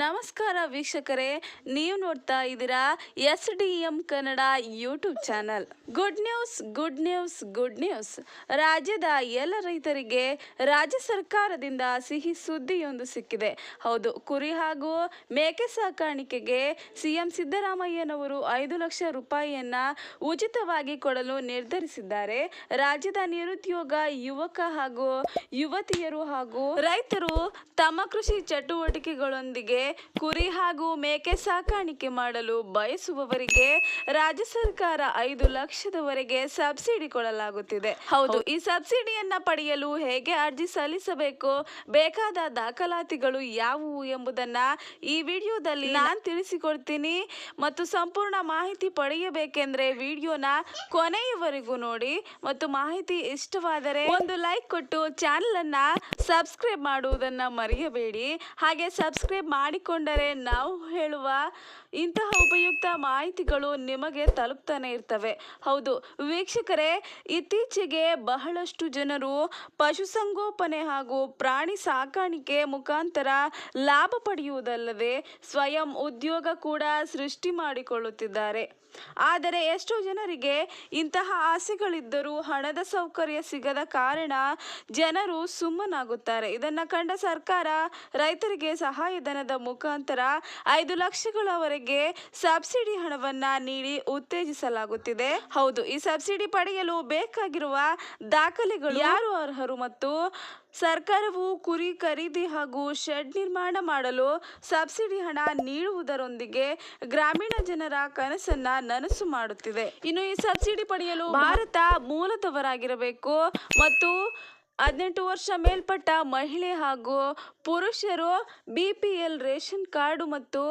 ನಮಸ್ಕಾರ ವೀಕ್ಷಕರೇ, ನೀವು ನೋಡ್ತಾ ಇದ್ದೀರಾ S D M Kannada YouTube channel. Good news good news good news. ರಾಜ್ಯದ ಎಲ್ಲ ರೈತರಿಗೆ ರಾಜ್ಯ ಸರ್ಕಾರದಿಂದ ಸಿಹಿ ಸುದ್ದಿಯೊಂದು ಸಿಕ್ಕಿದೆ. ಹೌದು, ಕುರಿ ಹಾಗೂ ಮೇಕೆ ಸಾಕಾಣಿಕೆಗೆ ಸಿಎಂ ಸಿದ್ದರಾಮಯ್ಯನವರು ಐದು ಲಕ್ಷ ರೂಪಾಯಿಯನ್ನ ಉಚಿತವಾಗಿ ಕೊಡಲು ನಿರ್ಧರಿಸಿದ್ದಾರೆ. ರಾಜ್ಯದ ನಿರುದ್ಯೋಗ, ಯುವಕ ಹಾಗೂ ಯುವತಿಯರು ಹಾಗೂ ರೈತರು ತಮ್ಮ ಕೃಷಿ ಚಟುವಟಿಕೆಗಳೊಂದಿಗೆ ಕುರಿ ಹಾಗೂ ಮೇಕೆ ಸಾಕಾಣಿಕೆ ಮಾಡಲು ಬಯಸುವವರಿಗೆ ರಾಜ್ಯ ಸರ್ಕಾರ ಐದು ಲಕ್ಷದವರೆಗೆ ಸಬ್ಸಿಡಿ ಕೊಡಲಾಗುತ್ತಿದೆ. ಹೌದು. ಈ ಸಬ್ಸಿಡಿಯನ್ನ ಪಡೆಯಲು ಹೇಗೆ ಅರ್ಜಿ ಸಲ್ಲಿಸಬೇಕು ಬೇಕಾದ ದಾಖಲಾತಿಗಳು ಯಾವುವು ಎಂಬುದನ್ನ ಈ ವಿಡಿಯೋದಲ್ಲಿ ನಾನು ತಿಳಿಸಿಕೊಡ್ತೀನಿ ಮತ್ತು ಸಂಪೂರ್ಣ ಮಾಹಿತಿ ಪಡೆಯಬೇಕೆಂದ್ರೆ ವಿಡಿಯೋನ ಕೊನೆಯವರೆಗೂ ನೋಡಿ ಮತ್ತು ಮಾಹಿತಿ ಇಷ್ಟವಾದರೆ ಒಂದು ಲೈಕ್ ಕೊಟ್ಟು ಚಾನಲ್ ಅನ್ನ ಸಬ್ಸ್ಕ್ರೈಬ್ ಮಾಡುವುದನ್ನ ಮರೆಯಬೇಡಿ. ಹಾಗೆ ಸಬ್ಸ್ಕ್ರೈಬ್ ಮಾಡಿಕೊಂಡರೆ ನಾವು ಹೇಳುವ ಇಂತಹ ಉಪಯುಕ್ತ ಮಾಹಿತಿಗಳು ನಿಮಗೆ ತಲುಪ್ತಾನೆ ಇರ್ತವೆ. ಹೌದು, ವೀಕ್ಷಕರೇ, ಇತ್ತೀಚೆಗೆ ಬಹಳಷ್ಟು ಜನರು ಪಶುಸಂಗೋಪನೆ ಹಾಗೂ ಪ್ರಾಣಿ ಸಾಕಾಣಿಕೆ ಮುಖಾಂತರ ಲಾಭ ಪಡೆಯುವುದಲ್ಲದೆ ಸ್ವಯಂ ಉದ್ಯೋಗ ಕೂಡ ಸೃಷ್ಟಿ ಮಾಡಿಕೊಳ್ಳುತ್ತಿದ್ದಾರೆ. ಆದರೆ ಎಷ್ಟೋ ಜನರಿಗೆ ಇಂತಹ ಆಸೆಗಳಿದ್ದರೂ ಹಣದ ಸೌಕರ್ಯ ಸಿಗದ ಕಾರಣ ಜನರು ಸುಮ್ಮನಾಗುತ್ತಾರೆ. ಇದನ್ನು ಕಂಡ ಸರ್ಕಾರ ರೈತರಿಗೆ ಸಹಾಯಧನದ ಮುಖಾಂತರ ಐದು ಲಕ್ಷಗಳವರೆಗೆ ಸಬ್ಸಿಡಿ ಹಣವನ್ನ ನೀಡಿ ಉತ್ತೇಜಿಸಲಾಗುತ್ತಿದೆ. ಹೌದು, ಈ ಸಬ್ಸಿಡಿ ಪಡೆಯಲು ಬೇಕಾಗಿರುವ ದಾಖಲೆಗಳು ಯಾರು ಅರ್ಹರು ಮತ್ತು ಸರ್ಕಾರವು ಕುರಿ ಖರೀದಿ ಹಾಗೂ ಶೆಡ್ ನಿರ್ಮಾಣ ಮಾಡಲು ಸಬ್ಸಿಡಿ ಹಣ ನೀಡುವುದರೊಂದಿಗೆ ಗ್ರಾಮೀಣ ಜನರ ಕನಸನ್ನ ನನಸು ಮಾಡುತ್ತಿದೆ. ಇನ್ನು ಈ ಸಬ್ಸಿಡಿ ಪಡೆಯಲು ಭಾರತ ಮೂಲದವರಾಗಿರಬೇಕು ಮತ್ತು ಹದಿನೆಂಟು ವರ್ಷ ಮೇಲ್ಪಟ್ಟ ಮಹಿಳೆ ಹಾಗೂ ಪುರುಷರು B P L ration card ಮತ್ತು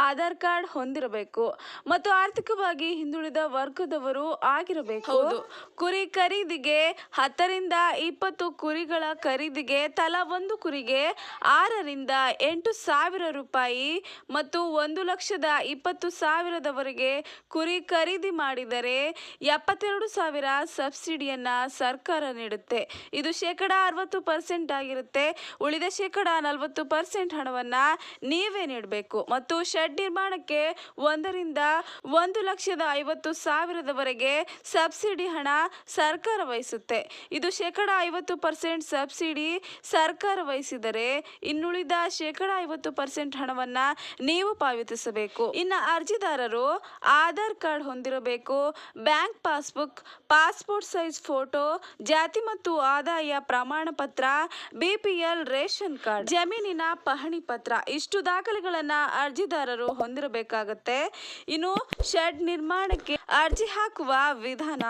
ಆಧಾರ್ ಕಾರ್ಡ್ ಹೊಂದಿರಬೇಕು ಮತ್ತು ಆರ್ಥಿಕವಾಗಿ ಹಿಂದುಳಿದ ವರ್ಗದವರು ಆಗಿರಬೇಕು. ಹೌದು. ಕುರಿ ಖರೀದಿಗೆ ಹತ್ತರಿಂದ ಇಪ್ಪತ್ತು ಕುರಿಗಳ ಖರೀದಿಗೆ ತಲಾ ಒಂದು ಕುರಿಗೆ ಆರರಿಂದ ಎಂಟು ಸಾವಿರ ರೂಪಾಯಿ ಮತ್ತು ಒಂದು ಲಕ್ಷದ ಇಪ್ಪತ್ತು ಸಾವಿರದವರೆಗೆ ಕುರಿ ಖರೀದಿ ಮಾಡಿದರೆ ಎಪ್ಪತ್ತೆರಡು ಸಾವಿರ ಸಬ್ಸಿಡಿಯನ್ನ ಸರ್ಕಾರ ನೀಡುತ್ತೆ. ಇದು ಶೇಕಡ ಅರವತ್ತು ಪರ್ಸೆಂಟ್ ಆಗಿರುತ್ತೆ. ಉಳಿದ ಶೇಕಡ ನಲವತ್ತು ಪರ್ಸೆಂಟ್ ಹಣವನ್ನ ನೀವೇ ನೀಡಬೇಕು. ಮತ್ತು ಶೆಡ್ ನಿರ್ಮಾಣಕ್ಕೆ ಒಂದರಿಂದ ಒಂದು ಲಕ್ಷದ ಐವತ್ತು ಸಾವಿರದವರೆಗೆ ಸಬ್ಸಿಡಿ ಹಣ ಸರ್ಕಾರ ವಹಿಸುತ್ತೆ. ಇದು ಶೇಕಡ ಐವತ್ತು ಪರ್ಸೆಂಟ್ ಸಬ್ಸಿಡಿ ಸರ್ಕಾರ ವಹಿಸಿದರೆ ಇನ್ನುಳಿದ ಶೇಕಡ ಐವತ್ತು ಪರ್ಸೆಂಟ್ ಹಣವನ್ನ ನೀವು ಪಾವತಿಸಬೇಕು. ಇನ್ನು ಅರ್ಜಿದಾರರು ಆಧಾರ್ ಕಾರ್ಡ್ ಹೊಂದಿರಬೇಕು. Bank passbook, passport size photo, ಜಾತಿ ಮತ್ತು ಆದಾಯ ಪ್ರಮಾಣ ಪತ್ರ ಬಿಪಿಎಲ್ ರೇಷನ್ ಕಾರ್ಡ್, ಜಮೀನಿನ ಪಹಣಿ ಪತ್ರ. ಇಷ್ಟು ದಾಖಲೆಗಳನ್ನ ಅರ್ಜಿದಾರರು ಹೊಂದಿರಬೇಕಾಗತ್ತೆ. ಇನ್ನು ಶೆಡ್ ನಿರ್ಮಾಣಕ್ಕೆ ಅರ್ಜಿ ಹಾಕುವ ವಿಧಾನ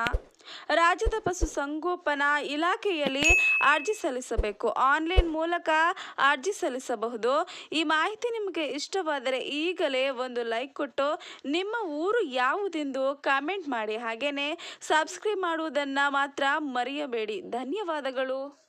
ರಾಜ್ಯದ ಪಶುಸಂಗೋಪನಾ ಇಲಾಖೆಯಲ್ಲಿ ಅರ್ಜಿ ಸಲ್ಲಿಸಬೇಕು. ಆನ್ಲೈನ್ ಮೂಲಕ ಅರ್ಜಿ ಸಲ್ಲಿಸಬಹುದು. ಈ ಮಾಹಿತಿ ನಿಮಗೆ ಇಷ್ಟವಾದರೆ ಈಗಲೇ ಒಂದು ಲೈಕ್ ಕೊಟ್ಟು ನಿಮ್ಮ ಊರು ಯಾವುದೆಂದು ಕಾಮೆಂಟ್ ಮಾಡಿ. ಹಾಗೆಯೇ ಸಬ್ಸ್ಕ್ರೈಬ್ ಮಾಡುವುದನ್ನು ಮಾತ್ರ ಮರೆಯಬೇಡಿ. ಧನ್ಯವಾದಗಳು.